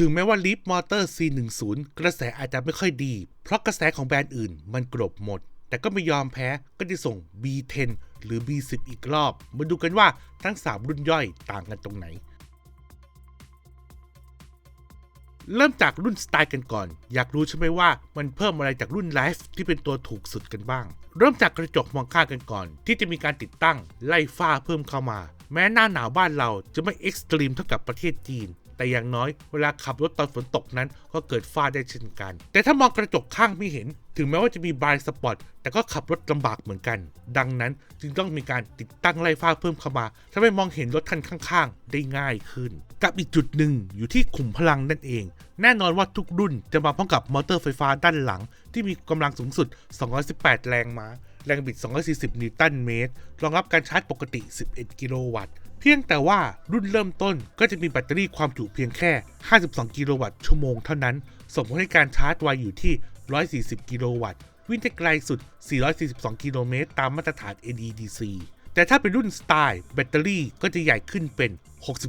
ถึงแม้ว่า Leap Motor C10 กระแสอาจจะไม่ค่อยดี เพราะกระแสของแบรนด์อื่นมันกลบหมด แต่ก็ไม่ยอมแพ้ก็จะส่ง B10 หรือ B10 อีกรอบ มาดูกันว่าทั้ง 3 รุ่นย่อยต่างกันตรงไหน เริ่มจากรุ่นสไตล์กันก่อน อยากรู้ใช่ไหมว่ามันเพิ่มอะไรจากรุ่นไลฟ์ที่เป็นตัวถูกสุดกันบ้าง เริ่มจากกระจกมองข้างกันก่อน ที่จะมีการติดตั้งไล่ฟ้าเพิ่มเข้ามา แม้หน้าหนาวบ้านเราจะไม่เอ็กซ์ตรีมเท่ากับประเทศจีน แต่อย่างน้อยเวลาขับรถตอนฝนตกนั้น ก็เกิดฟ้าได้เช่นกัน แต่ถ้ามองกระจกข้างไม่เห็น ถึงแม้ว่าจะมีบายสปอตแต่ก็ขับรถลำบากเหมือนกัน ดังนั้นจึงต้องมีการติดตั้งไล่ฟ้าเพิ่มเข้ามาทำให้มองเห็นรถคันข้างๆ ได้ง่ายขึ้น กับอีกจุดหนึ่งอยู่ที่ขุมพลังนั่นเอง แน่นอนว่าทุกรุ่นจะมาพร้อมกับมอเตอร์ไฟฟ้าด้านหลัง ที่มีกำลังสูงสุด 218 แรงม้า แรงบิด 240 นิวตันเมตร รองรับการชาร์จปกติ 11 กิโลวัตต์ เพียงแต่ว่ารุ่นเริ่มต้นก็จะมีแบตเตอรี่ความจุเพียงแค่ 52 กิโลวัตต์ชั่วโมงเท่านั้น ส่งผลให้การชาร์จไวอยู่ที่ 140 กิโลวัตต์ วิ่งได้ไกลสุด 442 กิโลเมตร ตามมาตรฐาน NEDC แต่ถ้าเป็นรุ่นสไตล์แบตเตอรี่ก็จะใหญ่ขึ้นเป็น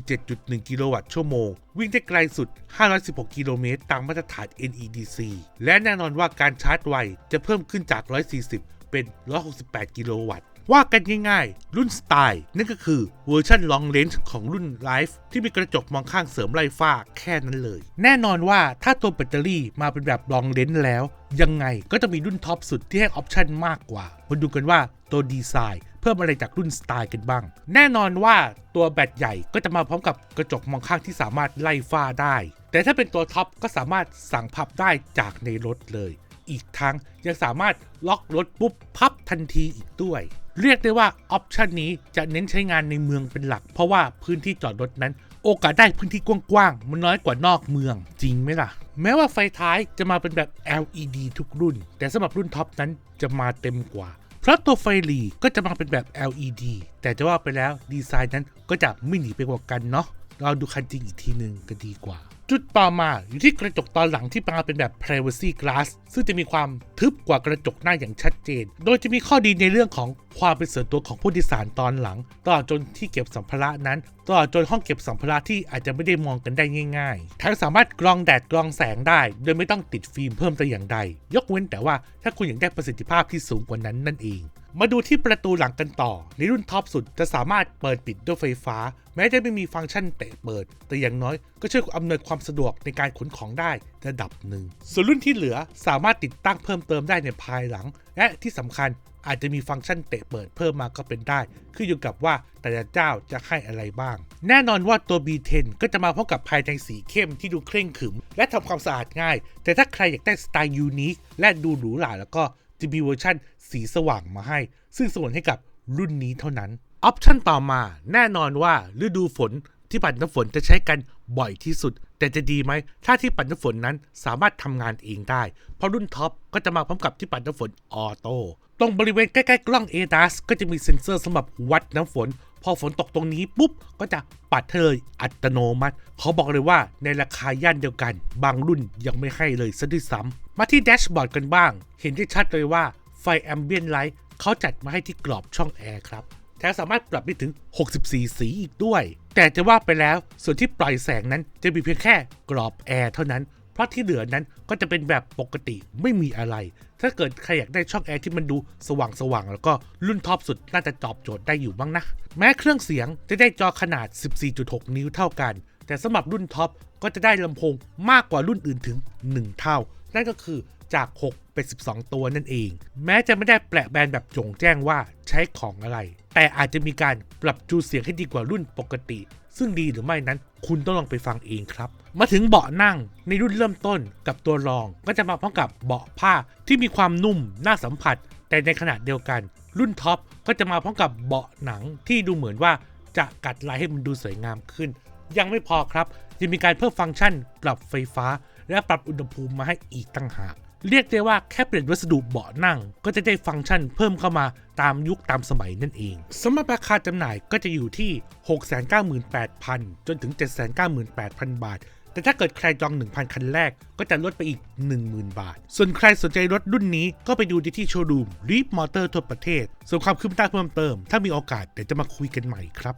67.1 กิโลวัตต์ชั่วโมง วิ่งได้ไกลสุด 516 กิโลเมตรตามมาตรฐาน NEDC และแน่นอนว่าการชาร์จไวจะเพิ่มขึ้นจาก 140 เป็น 168 กิโลวัตต์ ว่ากันง่ายๆ รุ่นสไตล์นั่นก็คือเวอร์ชัน Long Range ของรุ่น Life ที่มีกระจกมองข้างเสริมไล่ฟ้าแค่นั้นเลย แน่นอนว่าถ้าตัวแบตเตอรี่มาเป็นแบบ Long Range แล้ว ยังไงก็จะมีรุ่นท็อปสุดที่ให้ออปชันมากกว่ามาดูกันว่าตัวดีไซน์เพิ่มอะไรจากรุ่นสไตล์กันบ้าง แน่นอนว่าตัวแบตใหญ่ก็จะมาพร้อมกับกระจกมองข้างที่สามารถไล่ฟ้าได้ แต่ถ้าเป็นตัวท็อปก็สามารถสั่งพับได้จากในรถเลย อีกทั้งยังสามารถล็อกรถปุ๊บพับทันทีอีกด้วย เรียกได้ว่าออปชันนี้จะเน้นใช้งานในเมืองเป็นหลัก เพราะว่าพื้นที่จอดรถนั้น โอกาสได้พื้นที่กว้างๆมันน้อยกว่านอกเมืองจริงไหมล่ะ แม้ว่าไฟท้ายจะมาเป็นแบบ LED ทุกรุ่น แต่สำหรับรุ่นท็อปนั้นจะมาเต็มกว่าเพราะตัวไฟหลีก็จะมาเป็นแบบ LED แต่จะว่าไปแล้วดีไซน์นั้นก็จะไม่หนีไปกว่ากันเนาะ เราดูคันจริงอีกทีหนึ่งก็ดีกว่า จุดต่อมาอยู่ที่กระจกตอนหลังที่มาเป็นแบบ privacy glass ซึ่งจะมีความทึบกว่ากระจกหน้าอย่างชัดเจน โดยจะมีข้อดีในเรื่องของความเป็นส่วนตัวของผู้โดยสารตอนหลังตลอดจนที่เก็บสัมภาระนั้นตลอดจนห้องเก็บสัมภาระที่อาจจะไม่ได้มองกันได้ง่ายๆ ทั้งสามารถกรองแดดกรองแสงได้ โดยไม่ต้องติดฟิล์มเพิ่มแต่อย่างใด ยกเว้นแต่ว่าถ้าคุณอยากได้ประสิทธิภาพที่สูงกว่านั้นนั่นเอง มาดูที่ประตูหลังกันต่อ ในรุ่นท็อปสุดจะสามารถเปิดปิดด้วยไฟฟ้า แม้จะไม่มีฟังก์ชันเตะเปิด แต่อย่างน้อยก็ช่วยอำนวยความสะดวกในการขนของได้ระดับหนึ่ง ส่วนรุ่นที่เหลือสามารถติดตั้งเพิ่มเติมได้ในภายหลัง และที่สำคัญอาจจะมีฟังก์ชันเตะเปิดเพิ่มมาก็เป็นได้ ขึ้นอยู่กับว่าแต่ละเจ้าจะให้อะไรบ้าง แน่นอนว่าตัว B10 ก็จะมาพร้อมกับภายในสีเข้มที่ดูเคร่งขรึม และทำความสะอาดง่าย แต่ถ้าใครอยากได้สไตล์ยูนิคและดูหรูหราแล้วก็ จะมีเวอร์ชั่นสีสว่างมาให้ ซึ่งส่วนให้กับรุ่นนี้เท่านั้น ออปชันต่อมาแน่นอนว่าฤดูฝนที่ปัดน้ำฝนจะใช้กันบ่อยที่สุด แต่จะดีไหม ถ้าที่ปัดน้ำฝนนั้นสามารถทำงานเองได้ เพราะรุ่นท็อปก็จะมาพร้อมกับที่ปัดน้ำฝนออโต้ ตรงบริเวณใกล้ๆกล้อง ADAS ก็จะมีเซ็นเซอร์สำหรับวัดน้ำฝน พอฝนตกตรงนี้ปุ๊บ ก็จะปัดเลยอัตโนมัติ เขาบอกเลยว่าในราคาย่านเดียวกัน บางรุ่นยังไม่ให้เลยซะด้วยซ้ำมาที่แดชบอร์ดกันบ้าง เห็นได้ชัดเลยว่าไฟแอมเบียนไลท์เขาจัดมาให้ที่กรอบช่องแอร์ครับแถมสามารถปรับได้ถึง 64 สีอีกด้วย แต่จะว่าไปแล้วส่วนที่ปล่อยแสงนั้นจะมีเพียงแค่กรอบแอร์เท่านั้น เพราะที่เหลือนั้นก็จะเป็นแบบปกติไม่มีอะไร ถ้าเกิดใครอยากได้ช่องแอร์ที่มันดูสว่างสว่างๆแล้วก็รุ่นท็อปสุดน่าจะตอบโจทย์ได้อยู่บ้างนะ แม้เครื่องเสียงจะได้จอขนาด 14.6 นิ้วเท่ากัน แต่สำหรับรุ่นท็อปก็จะได้ลำโพงมากกว่ารุ่นอื่นถึง 1 เท่า นั่นก็คือจาก 6 เป็น 12 ตัวนั่นเอง แม้จะไม่ได้แปะแบรนด์แบบจงแจ้งว่าใช้ของอะไร แต่อาจจะมีการปรับจูนเสียงให้ดีกว่ารุ่นปกติ ซึ่งดีหรือไม่นั้นคุณต้องลองไปฟังเองครับ มาถึงเบาะนั่งในรุ่นเริ่มต้นกับตัวรอง ก็จะมาพร้อมกับเบาะผ้าที่มีความนุ่มน่าสัมผัส แต่ในขณะเดียวกัน รุ่นท็อปก็จะมาพร้อมกับเบาะหนังที่ดูเหมือนว่าจะกัดลายให้มันดูสวยงามขึ้น ยังไม่พอครับยังมีการเพิ่มฟังก์ชันปรับไฟฟ้า และปรับอุณหภูมิมาให้อีกตั้งหาก เรียกได้ว่าแค่เปลี่ยนวัสดุเบาะนั่ง ก็จะได้ฟังก์ชันเพิ่มเข้ามาตามยุคตามสมัยนั่นเองสำหรับราคาจำหน่ายก็จะอยู่ที่ 698,000 จนถึง 798,000 บาท แต่ถ้าเกิดใครจอง 1,000 คันแรก ก็จะลดไปอีก 10,000 บาท ส่วนใครสนใจรถรุ่นนี้ก็ไปดูได้ที่โชว์รูมรีฟมอเตอร์ทั่วประเทศ ส่วนความคืบหน้าเพิ่มเติม ถ้ามีโอกาสเดี๋ยวจะมาคุยกันใหม่ครับ